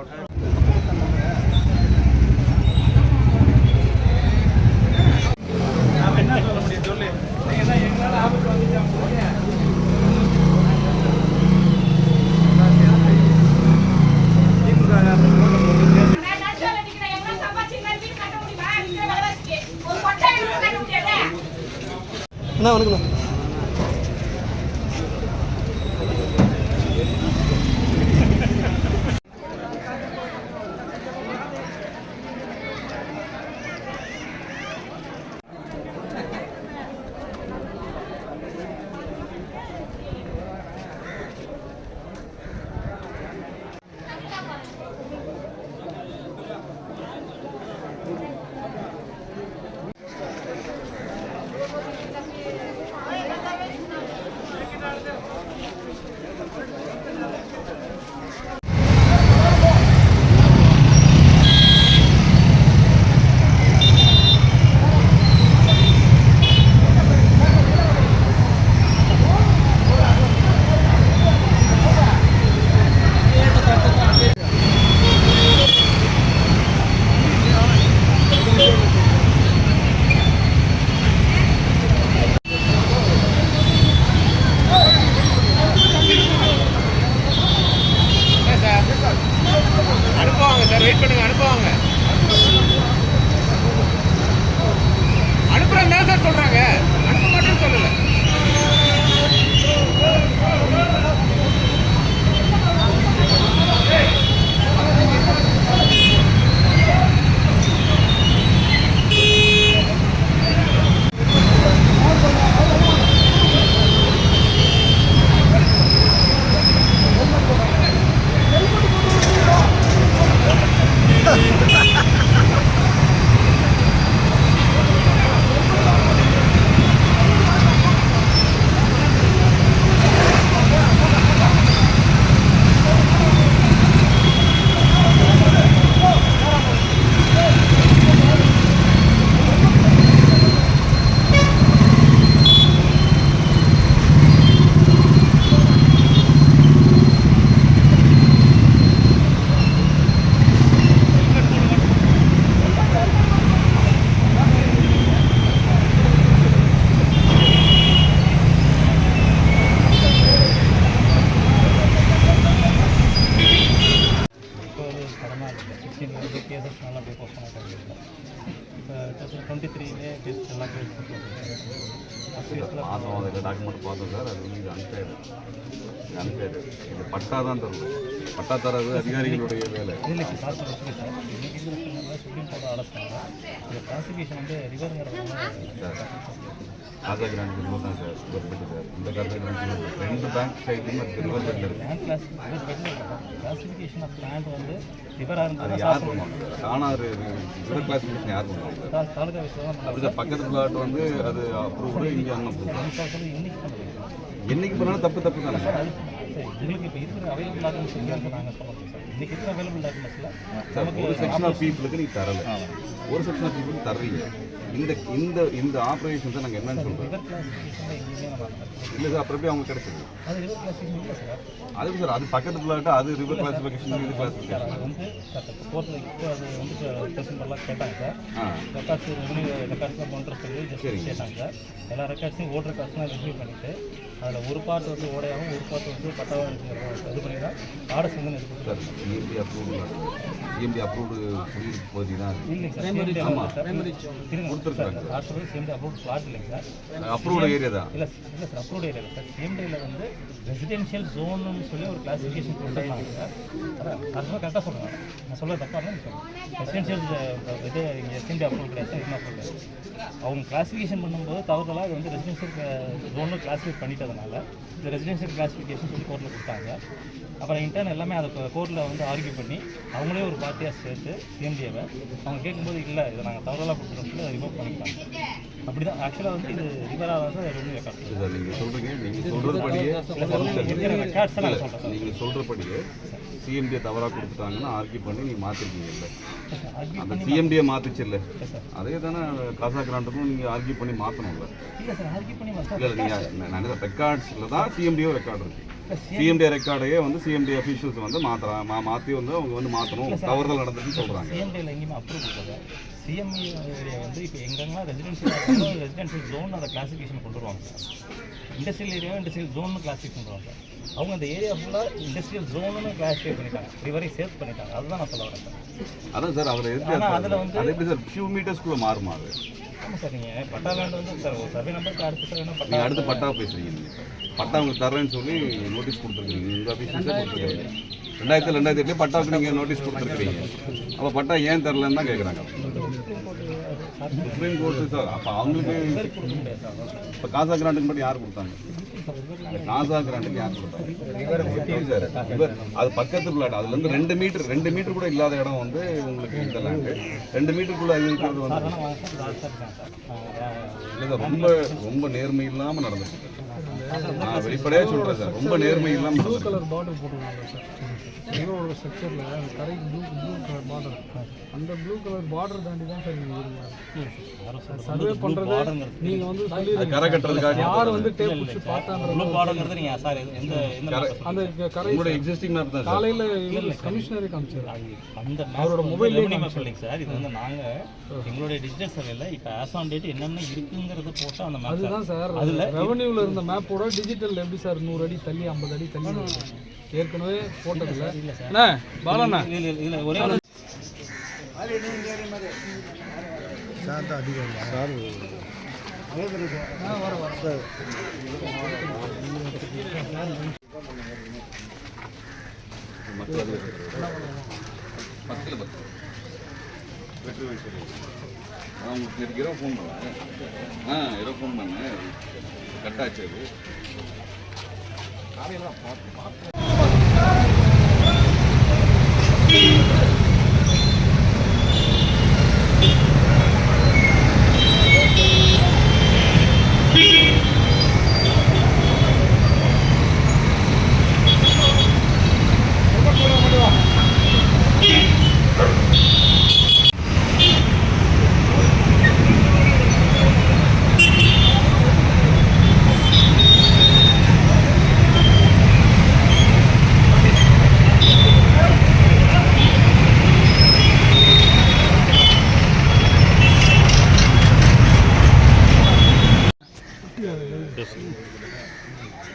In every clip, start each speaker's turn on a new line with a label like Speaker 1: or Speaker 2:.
Speaker 1: நடுவில்
Speaker 2: sir wait பண்ணுங்க அனுப்புவாங்க. அனுப்புறேன் தான் சார் சொல்றாங்க. அனுப்ப மாட்டேன்னு சொல்லல
Speaker 3: இப்போ ஒரு படமாக இருக்குது சிக்ஸ்டீன் வந்து கேசஸ் நல்லா போய் போஸ்ட் பண்ணிட்டு இப்போ டுவெண்ட்டி த்ரீலே கேஸ் எல்லாம் கேஸ்
Speaker 4: மாதம் அதில் டாக்குமெண்ட் பார்த்தோம் சார். அது வந்து இது அன்ஃபேர் அன்ஃபேர் இது பட்டா தான் தரணும் பட்டா தரது அதிகாரிகளுடைய வேலை.
Speaker 3: இல்லை சார் சார் ஓகே சார். இன்னைக்கு இருக்கிற சுப்ரீம் கோர்ட் அடைச்சாங்க. இந்த கிளாசிஃபிகேஷன் வந்து ரிவருங்கிறவங்க
Speaker 4: காசா கிராண்ட் இன்னும் தான் சார் பெட்டு சார் இந்த காசா கிராண்ட் ரெண்டு பேங்க் சைட்லையும் அது river
Speaker 3: class classification of land வந்து ரிவராக
Speaker 4: அது
Speaker 3: இருந்தால்
Speaker 4: யார் பண்ணுவாங்க தானா ரிவர் கிளாசிஃபிகேஷன் யார் பண்ணுவாங்க
Speaker 3: தாலுகா தான்
Speaker 4: தான் பக்கத்து பிளாட் வந்து அது அப்ரூவ்டு இங்கே என்னைக்கு பண்ணாலும் தப்பு தப்பு தானே
Speaker 3: சார் அது எங்களுக்கு இப்போ இருக்கிற அவைலபிள் டாக்குமெண்ட்ஸ் இல்லைன்னு நாங்கள் சொல்லுவோம் சார் இன்னைக்கு இருக்கிற அவைலபிள் டாக்குமெண்ட்ஸில்
Speaker 4: சார் ஒரு செக்ஷன் ஆஃப் பீப்புளுக்கு நீ தரல ஒரு செக்ஷன் ஆஃப் பீப்புளுக்கு தர்றீங்க. இந்த இந்த இந்த ஆப்ரேஷன்ஸை நாங்கள் என்னன்னு சொல்கிறோம் இல்லை சார் அப்புறம் அவங்க கிடைச்சது?
Speaker 3: அது சார்
Speaker 4: அதுக்கு சார் அது பக்கத்து பிளாட் அது ரிவர் கிளாசிஃபிகேஷன் இது கிளாசிஃபிகேஷன்
Speaker 3: சார் எல்லா ரெக்கார்ட்ஸையும் ஓட்டர் ரெக்கார்ட்ஸ்லாம் ரிவ்யூ பண்ணிவிட்டு அதில் ஒரு பார்ட் வந்து ஓடையாகவும் ஒரு பார்ட் வந்து பட்டாவாக இருக்கிற இது பண்ணி தான் ஆர்டர்ஸ் வந்து
Speaker 4: சிஎம்பி அப்ரூவ்டு சிஎம்பி அப்ரூவ்டு பகுதி தான்.
Speaker 3: இல்லைங்க சார்
Speaker 4: அப்ரூவ்டு ஏரியா தான்.
Speaker 3: இல்லை இல்லை சார் அப்ரூவ்ட் ஏரியா சார். சிஎம்டியில் வந்து ரெசிடென்ஷியல் ஜோன்னு சொல்லி ஒரு கிளாசிஃபிகேஷன் கொடுத்துருக்காங்க சார். அதான் கரெக்டாக சொல்லுங்கள் நான் சொல்ல தப்பாக சொல்லுங்கள் ரெசிடென்ஷியல் இது இங்கே எஸ்என்டி அப்ரூவ் கிடையாது சார். என்ன அப்ரூவ் கிடையாது அவங்க கிளாசிஃபிகேஷன் பண்ணும்போது தவறுதலாக இது வந்து ரெசிடென்ஷியல் ஜோன்னு கிளாஸிஃபை பண்ணிட்டதுனால இந்த ரெசிடென்ஷியல் கிளாசிஃபிகேஷன் சொல்லி கோர்ட்டில் கொடுத்தாங்க. அப்புறம் இன்டர்ன் எல்லாமே அதை கோர்ட்டில் வந்து ஆர்கியூ பண்ணி அவங்களே ஒரு பார்ட்டியாக சேர்த்து சிஎம்டிஏவை அவங்க கேட்கும்போது இல்லை இதை நாங்கள் தவறுதலாக கொடுத்துருவோம் சொல்லி ரிமூவ் பண்ணிட்டாங்க. அப்படி தான் ஆக்சுவலாக வந்து இது ரிவராக தான் சார் ரெவன்யூ ரெக்கார்ட்
Speaker 4: இல்லை நீங்கள் சொல்கிறீங்க நீங்கள் சொல்கிறபடியே
Speaker 3: ரெக்கார்ட்ஸை நாங்கள் சொல்கிறேன்
Speaker 4: நீங்கள் சொல்கிறபடியே சிஎம்டியை தவறாக கொடுத்துட்டாங்கன்னு ஆர்கியூ பண்ணி நீ மாற்றிருக்கீங்கல்ல
Speaker 3: ஆர்கியூ
Speaker 4: அந்த சிஎம்டியை மாற்றிச்சு இல்லை.
Speaker 3: இல்லை
Speaker 4: அதே தானே காசா கிராண்டுக்கும் நீங்கள் ஆர்கியூ பண்ணி மாற்றணும்ல
Speaker 3: இல்லை சார் ஆர்கியூ பண்ணி
Speaker 4: இல்லை நீங்கள் நான் ரெக்கார்ட்ஸில் தான் சிஎம்டிஓ ரெக்கார்டு இருக்கு.
Speaker 3: சார்
Speaker 4: சிஎம்டி ரெக்கார்டையே வந்து சிஎம்டி அஃபீஷியல்ஸ் வந்து மாற்றுறாங்க மாற்றி வந்து அவங்க வந்து மாற்றணும் தவறுதல் நடந்துச்சுன்னு சொல்கிறாங்க
Speaker 3: சிஎம்டியில் எங்கேயுமே அப்ரூவ் கொடுக்கல சிஎம்இ வந்து இப்போ எங்கெல்லாம் ரெசிடென்ஷியல் ரெசிடென்ஷியல் ஜோன் அதை கிளாசிஃபிகேஷன் கொண்டு வருவாங்க சார். இண்டஸ்ட்ரியல் ஏரியா இண்டஸ்ட்ரியல் ஜோன்னு கிளாசிஃபை பண்ணுவாங்க சார். அவங்க அந்த ஏரியா ஃபுல்லாக இண்டஸ்ட்ரியல் ஜோனுன்னு கிளாஸிஃபை பண்ணிட்டாங்க. இதுவரை சேர்த்து பண்ணிட்டாங்க. அதுதான் நான் சொல்ல வரேன் சார்.
Speaker 4: அதான் சார் அதில்
Speaker 3: ஆனா
Speaker 4: இருக்கு
Speaker 3: அதுல வந்து-
Speaker 4: அது எப்படி சார் ஃபியூ மீட்டர்ஸ்குள்ளே மாறுமா அது?
Speaker 3: ஆமாம் சார் நீங்கள் பட்டா லேண்ட் வந்து சார். சர்வே நம்பருக்கு அடுத்த சர்வே நம்பர்
Speaker 4: நீங்கள் அடுத்து பட்டா பேசுறீங்க நீங்கள் பட்டா உங்களுக்கு தர்றேன்னு சொல்லி நோட்டீஸ் கொடுத்துருக்கீங்க. உங்கள் ஆஃபீஸில் கொடுத்துருக்கீங்க. ரெண்டாயிரத்தி ரெண்டாயிரத்தி எட்டுலேயே பட்டாவுக்கு நீங்கள் நோட்டீஸ் கொடுத்துருக்கீங்க. அப்போ பட்டா ஏன் தரலன்னு தான் கேட்குறாங்க சுப்ரீம் கோர்ட்டு சார் அப்போ அவங்களுக்கு இப்போ காசா கிராண்டுக்கு மட்டும் யார் கொடுத்தாங்க? காசா கிராண்டுக்கு யார் கொடுத்தாங்க? சார் இவர் அது பக்கத்து பிளாட் அதுலேருந்து ரெண்டு மீட்டர் ரெண்டு மீட்டர் கூட இல்லாத இடம் வந்து உங்களுக்கு இந்த லேண்டு ரெண்டு மீட்டருக்குள்ளே இருக்கிறது வந்து இல்லை சார் ரொம்ப ரொம்ப நேர்மை இல்லாமல் நடந்துச்சு நான் வெளிப்படையாக சொல்கிறேன் சார். ரொம்ப நேர்மை இல்லாமல் நடந்துருக்கு.
Speaker 5: கலர் பார்டர் போட்டுருக்காங்க சார். ஈரோட ஸ்ட்ரக்சரில் கரைக்கு ப்ளூ ப்ளூ கலர் பார்டர் அந்த ப்ளூ கலர் பார்டர் தாண்டி தான் சார் நீங்கள் சர்வே பண்ணுறது நீங்கள் வந்து
Speaker 4: கரை கட்டுறதுக்காக
Speaker 5: யார் வந்து டேப் பிடிச்சி பார்த்தான்ற
Speaker 3: ப்ளூ பார்டருங்கிறது நீங்கள் சார் எந்த?
Speaker 5: அந்த கரை
Speaker 4: உங்களோட எக்ஸிஸ்டிங் மேப் தான் சார்.
Speaker 5: காலையில் கமிஷனரே காமிச்சார்.
Speaker 3: அந்த
Speaker 5: அவரோட
Speaker 3: revenue map இல்லைங்க சார்? இது வந்து நாங்கள் எங்களுடைய டிஜிட்டல் சர்வேல இப்போ ஆஸ் ஆன் டேட் என்னென்ன இருக்குங்கிறத போட்டு அந்த மேப்
Speaker 5: அதுதான் சார்.
Speaker 3: அதுல
Speaker 5: ரெவன்யூவில் இருந்த மேப்போட டிஜிட்டல் எப்படி சார்? நூறு அடி தள்ளி ஐம்பது அடி தள்ளி? ஏற்கனவே போட்டதில்ல அண்ணா பாலண்ணா.
Speaker 3: இதில் இதில் ஒரே ஒரு
Speaker 4: மக்கள் அது பத்தில் பத்து வெற்றி வயசு நான் உங்களுக்கு நேற்று இரவு ஃபோன் பண்ணேன் ஆ இரவு ஃபோன் பண்ணேன் கட்டாச்சு அது.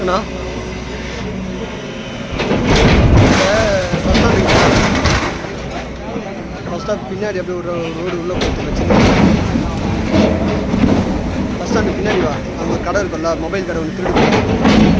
Speaker 5: அண்ணா பஸ் ஸ்டாப் பின்னாடி அப்படியே ஒரு ரோடு உள்ளே போட்டு வச்சுருக்கேன் பஸ் ஸ்டாண்டு பின்னாடி வா. அங்கே ஒரு கடை இருக்கும்ல மொபைல் கடை ஒன்று திருடு